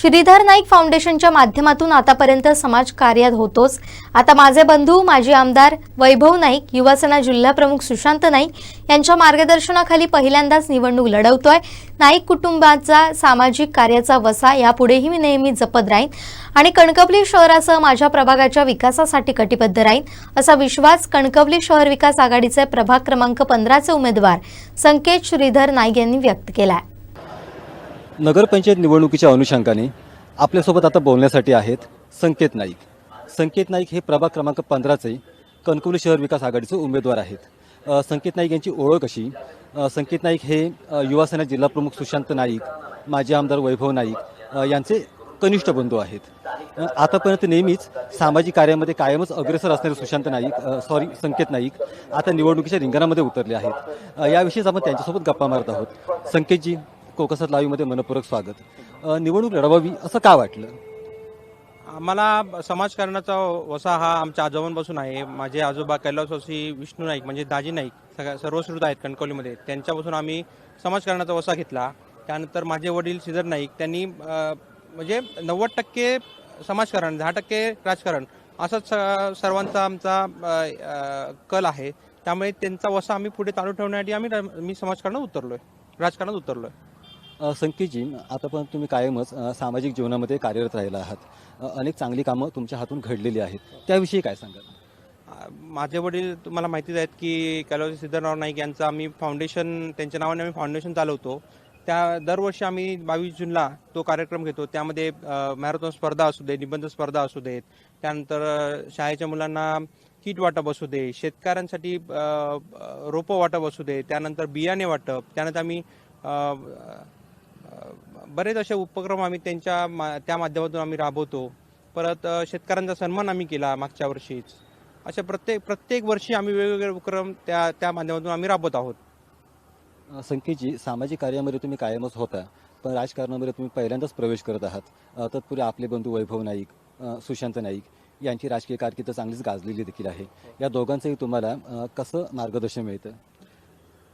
श्रीधर नाईक फाउंडेशनच्या माध्यमातून आतापर्यंत समाज कार्यात होतोच. आता माझे बंधू माजी आमदार वैभव नाईक युवासेना जिल्हाप्रमुख सुशांत नाईक यांच्या मार्गदर्शनाखाली पहिल्यांदाच निवडणूक लढवतोय. नाईक कुटुंबाचा सामाजिक कार्याचा वसा यापुढेही मी नेहमी जपत राहीन आणि कणकवली शहरासह माझ्या प्रभागाच्या विकासासाठी कटिबद्ध राहीन असा विश्वास कणकवली शहर विकास आघाडीचे प्रभाग क्रमांक पंधराचे उमेदवार संकेत श्रीधर नाईक यांनी व्यक्त केला आहे नगरपंचायत निवडणुकीच्या अनुषंगाने आपल्यासोबत आता बोलण्यासाठी आहेत संकेत नाईक. संकेत नाईक हे प्रभाग क्रमांक पंधराचे कणकवली शहर विकास आघाडीचे उमेदवार आहेत. संकेत नाईक यांची ओळख अशी संकेत नाईक हे युवासेना जिल्हाप्रमुख सुशांत नाईक माजी आमदार वैभव नाईक यांचे कनिष्ठ बंधू आहेत. आतापर्यंत नेहमीच सामाजिक कार्यामध्ये कायमच अग्रेसर असणारे सुशांत नाईक सॉरी संकेत नाईक आता निवडणुकीच्या रिंगणामध्ये उतरले आहेत. याविषयीच आपण त्यांच्यासोबत गप्पा मारत आहोत. संकेतजी कोकसत लाईव्हमध्ये मनपूर्वक स्वागत. निवडणूक लढवावी असं का वाटलं? आम्हाला समाजकारणाचा वसा हा आमच्या आजोबांपासून आहे. माझे आजोबा कैलासवासी विष्णू नाईक म्हणजे दाजी नाईक सगळ्या सर्वश्रुत आहेत कणकवलीमध्ये. त्यांच्यापासून आम्ही समाजकारणाचा वसा घेतला. त्यानंतर माझे वडील श्रीधर नाईक त्यांनी म्हणजे नव्वद टक्के समाजकारण दहा टक्के राजकारण असाच स- सर्वांचा आमचा कल आहे. त्यामुळे त्यांचा वसा आम्ही पुढे चालू ठेवण्यासाठी आम्ही मी समाजकारणात उतरलोय राजकारणात उतरलोय. आहे संकेतजी आतापर्यंत तुम्ही कायमच सामाजिक जीवनामध्ये कार्यरत राहिला आहात. अनेक चांगली कामं तुमच्या हातून घडलेली आहेत. त्याविषयी काय सांगाल? माझे वडील तुम्हाला माहितीच आहेत की कैलास सिद्धराव नाईक यांचं आम्ही फाउंडेशन त्यांच्या नावाने आम्ही फाउंडेशन चालवतो. त्या दरवर्षी आम्ही बावीस जूनला तो कार्यक्रम घेतो. त्यामध्ये मॅरेथॉन स्पर्धा असू दे निबंध स्पर्धा असू देत त्यानंतर शाळेच्या मुलांना किट वाटप असू दे शेतकऱ्यांसाठी रोपं वाटप असू दे त्यानंतर बियाणे वाटप त्यानंतर आम्ही बरेच असे उपक्रम आम्ही त्यांच्या मा- त्या माध्यमातून आम्ही राबवतो. परत शेतकऱ्यांचा सन्मान आम्ही केला मागच्या वर्षीच. अशा प्रत्येक प्रत्येक वर्षी आम्ही वेगवेगळे उपक्रम त्या त्या माध्यमातून आम्ही राबवत आहोत. अ, संकेतजी सामाजिक कार्यामध्ये तुम्ही कायमच होता पण राजकारणामध्ये तुम्ही पहिल्यांदाच प्रवेश करत आहात. तत्पूर्वी आपले बंधू वैभव नाईक सुशांत नाईक यांची राजकीय कारकीर्द चांगलीच गाजलेली देखील आहे. या दोघांचंही तुम्हाला कसं मार्गदर्शन मिळतं?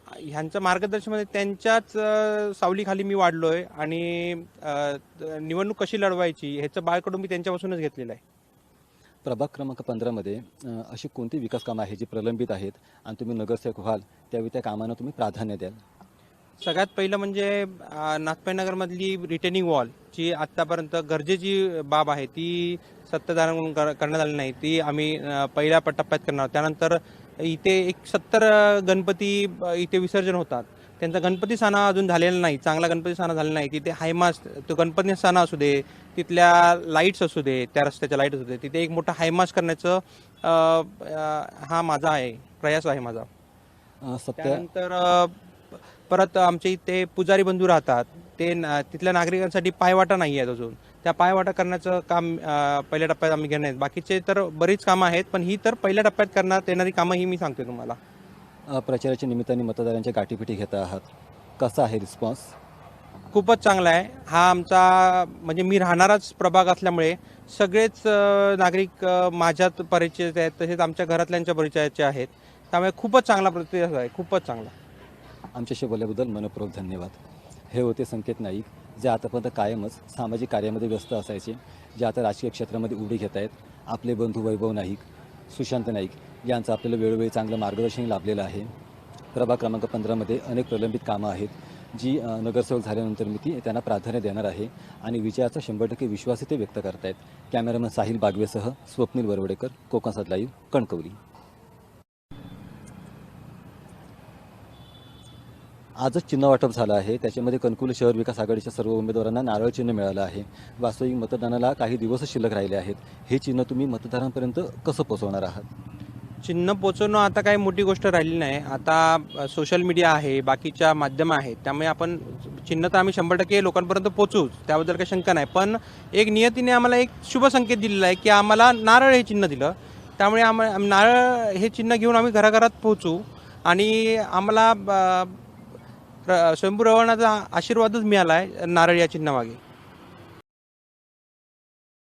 ह्यांचं मार्गदर्शनामध्ये त्यांच्याच अ, सावलीखाली मी वाढलोय आणि अ, निवडणूक कशी लढवायची ह्याचं बाळकडून मी त्यांच्यापासूनच घेतलेलं आहे. प्रभाग क्रमांक पंधरामध्ये अशी कोणती विकास कामं आहेत जी प्रलंबित आहेत आणि तुम्ही नगरसेवक व्हाल त्यावेळी त्या कामांना तुम्ही प्राधान्य द्याल? सगळ्यात पहिलं म्हणजे नाथपाईनगरमधली रिटेनिंग वॉल जी आत्तापर्यंत गरजेची बाब आहे ती सत्ताधाऱ्यांकडून कर- करण्यात आली नाही. ती आम्ही पहिल्या टप्प्यात करणार त्यानंतर इथे एक सत्तर गणपती इथे विसर्जन होतात. त्यांचा गणपती साना अजून झालेला नाही चांगला गणपती साना झालेला नाही. तिथे हायमास तो गणपती साना असू दे तिथल्या लाईट्स असू दे त्या रस्त्याच्या लाइट असू दे तिथे एक मोठा हायमास करण्याचं हा माझा आहे प्रयास आहे माझा. त्यानंतर परत आमच्या इथे पुजारी बंधू राहतात. ते ना- तिथल्या नागरिकांसाठी पायवाटा नाही आहेत अजून. त्या पायवाटा करण्याचं काम पहिल्या टप्प्यात आम्ही घेणार आहेत. बाकीचे तर बरीच कामं आहेत पण ही तर पहिल्या टप्प्यात करण्यात येणारी कामं ही मी सांगते तुम्हाला. प्रचाराच्या निमित्ताने मतदारांच्या गाठीपिटी घेत आहात. कसा आहे रिस्पॉन्स? खूपच चांगला आहे. हा आमचा म्हणजे मी राहणाराच प्रभाग असल्यामुळे सगळेच नागरिक माझ्यात परिचयाचे आहेत तसेच आमच्या घरातल्यांच्या परिचयाचे आहेत. त्यामुळे खूपच चांगला प्रतिसाद आहे खूपच चांगला. आमच्याशी बोलल्याबद्दल मनपूर्वक धन्यवाद. हे होते संकेत नाईक. जे आतापर्यंत कायमच सामाजिक कार्यामध्ये व्यस्त असायचे जे आता राजकीय क्षेत्रामध्ये उडी घेत आहेत. आपले बंधू वैभव नाईक सुशांत नाईक यांचं आपल्याला वेळोवेळी चांगलं मार्गदर्शन लाभलेलं आहे. प्रभाग क्रमांक पंधरामध्ये अनेक प्रलंबित कामं आहेत जी नगरसेवक झाल्यानंतर मी ती त्यांना प्राधान्य देणार आहे आणि विजयाचा शंभर टक्के विश्वास ते व्यक्त करतायत. कॅमेरामन साहिल बागवेसह स्वप्नील वरवडेकर कोकणसात लाईव्ह कणकवली. आजच चिन्ह वाटप झालं आहे. त्याच्यामध्ये कणकुल शहर विकास आघाडीच्या सर्व उमेदवारांना नारळ चिन्ह मिळालं आहे. वास्तविक मतदानाला काही दिवस शिल्लक राहिले आहेत. हे चिन्ह तुम्ही मतदारांपर्यंत कसं पोहोचवणार आहात? चिन्ह पोचवणं आता काही मोठी गोष्ट राहिली नाही. आता सोशल मीडिया आहे बाकीच्या माध्यम आहेत. त्यामुळे आपण चिन्ह तर आम्ही शंभर टक्के लोकांपर्यंत पोचूच त्याबद्दल काही शंका नाही. पण एक नियतीने आम्हाला एक शुभ संकेत दिलेला आहे की आम्हाला नारळ हे चिन्ह दिलं. त्यामुळे आम्हाला नारळ हे चिन्ह घेऊन आम्ही घराघरात पोहोचू. आणि आम्हाला र- स्वयंभू रवणाचा आशीर्वादच मिळाला आहे नारळ या चिन्हामागे.